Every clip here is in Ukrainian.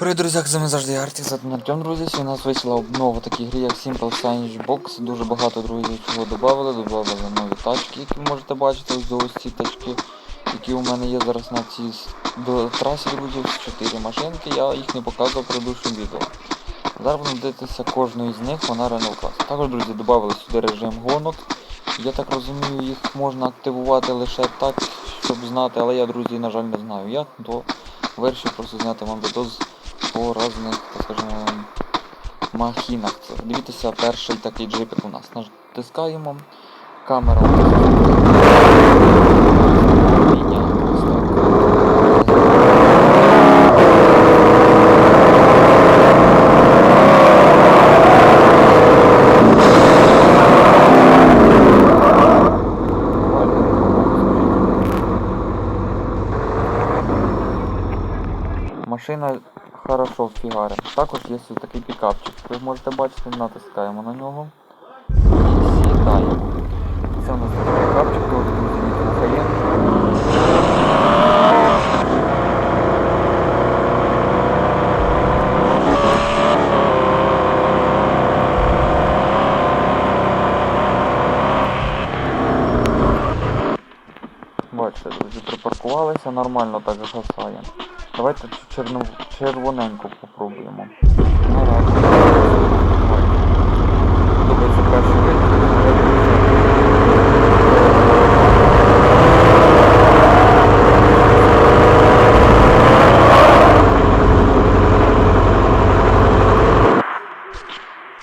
Привіт, друзі, з вами завжди Артік, з Артем, друзі. Сьогодні у нас вийшла обнова такій грі, як Simple Sandwich Box. Дуже багато друзів чого додали. Додали нові тачки, які можете бачити. Ось ось ці тачки, які у мене є зараз на цій трасі друзів. 4 машинки, я їх не показував в предыдущому відео. Зараз будемо дивитися кожну із них, вона Renault Class. Також, друзі, додали сюди режим гонок. Я так розумію, їх можна активувати лише так, щоб знати, але я, друзі, на жаль, не знаю як, то вирішив просто зняти вам відео по різних, так скажемо, махінах. Дивіться, перший такий джипик у нас. Натискаємо. Камера у нас. Лінія, ось так. Машина хорошо фігарить. Також є ось такий пікапчик. Ви можете бачити, натискаємо на нього і сідаємо. Це у нас такий пікапчик, дуже дуже рухає. Бачите, друзі, припаркувалися, нормально так гасає. Давайте цю черну, червоненьку попробуємо. Ну, раз. Подобається.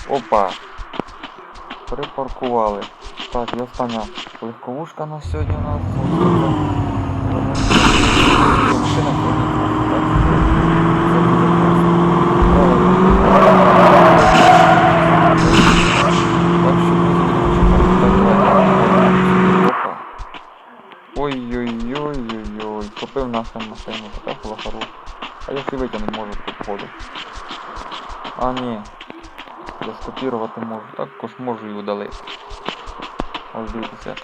Опа! Припаркували. Так, і остання легковушка на сьогодні у нас. Нашу машину, така хороша. А я ще витягнути можу тут походу. А ні. Я скопірувати можу. Також можу і удалити. Ось дивіться.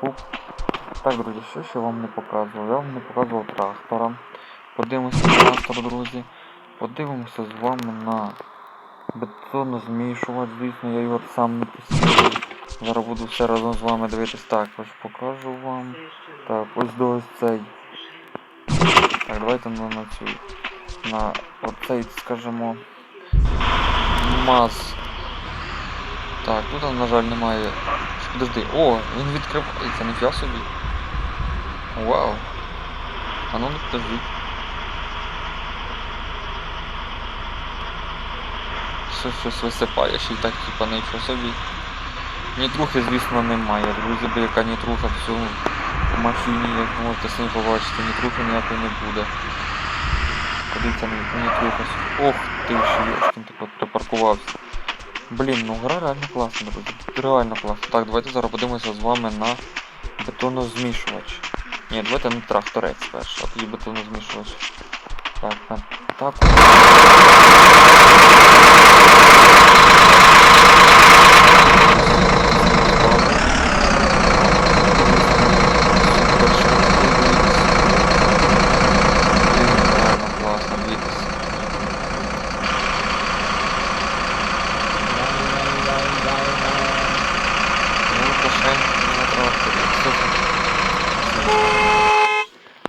Фуп. Так, друзі, що ще вам не показував? Я вам не показував трактора. Подивимося на трактор, друзі. Подивимося з вами на бетонозмішувач. Звісно, я його сам не посилив. Зараз буду все разом з вами дивитись. Також покажу вам. Так, ось до ось цей. Так, давайте на, на цю. На оцей, скажімо. МАЗ. Так, тут, на жаль, немає. Подожди. О, він відкривається, ніфіга собі. Вау. А ну не подожди. Щось щось висипає, ще й так типа нічого собі. Нітрухи, звісно, немає. Друзі, бо яка нітруха в цьому машині, як можете самі побачити, ні нітрухи ніякої не буде. Подивіться на нітруха. Ох ти ще йошкін так от припаркувався. Блін, ну гра реально класна, друзі. Реально класна. Так, давайте зараз з вами на бетонозмішувач. Ні, давайте на тракторець перше, а тоді бетонозмішувач. Так, на так. Реально класно, дивіться. Ну, Лукашенко на тракторі. Супер.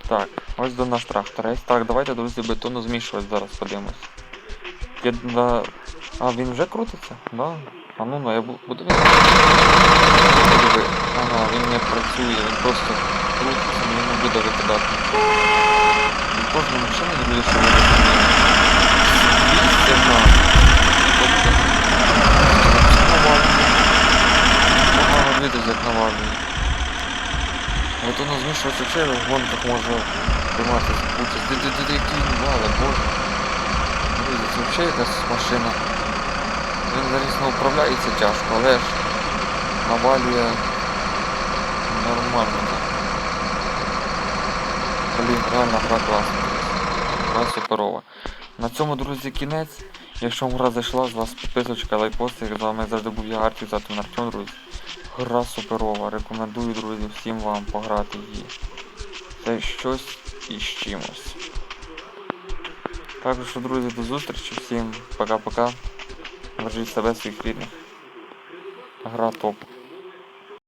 Так, ось до наш тракторець. Так, давайте, друзі, бетону змішувати зараз подивимось. Я. А, він вже крутиться? Да? А ну, ну я буду він. Ага, він не працює, він просто крутиться, мені не буде викидати. І кожна машина, друзі, що ви розумієте. Свій сигнал. Це навалює. Погано дивитися, як навалює. От воно змішується в гонках може де, де, де, який вале, боже. Друзі, це взагалі якась машина. Він, звісно, управляється тяжко, але ж навалює нормально. так. Блін, реально гра класна. Гра суперова. На цьому, друзі, кінець. Якщо вам гра зайшла, з вас підписочка, лайкосик. З вами завжди був я Артів, завтра Артем, друзі. Гра суперова. Рекомендую, друзі, всім вам пограти її. Це щось із чимось. Так що, друзі, до зустрічі. Всім пока-пока. Бережіть себе, своїх рідних. Гра топ.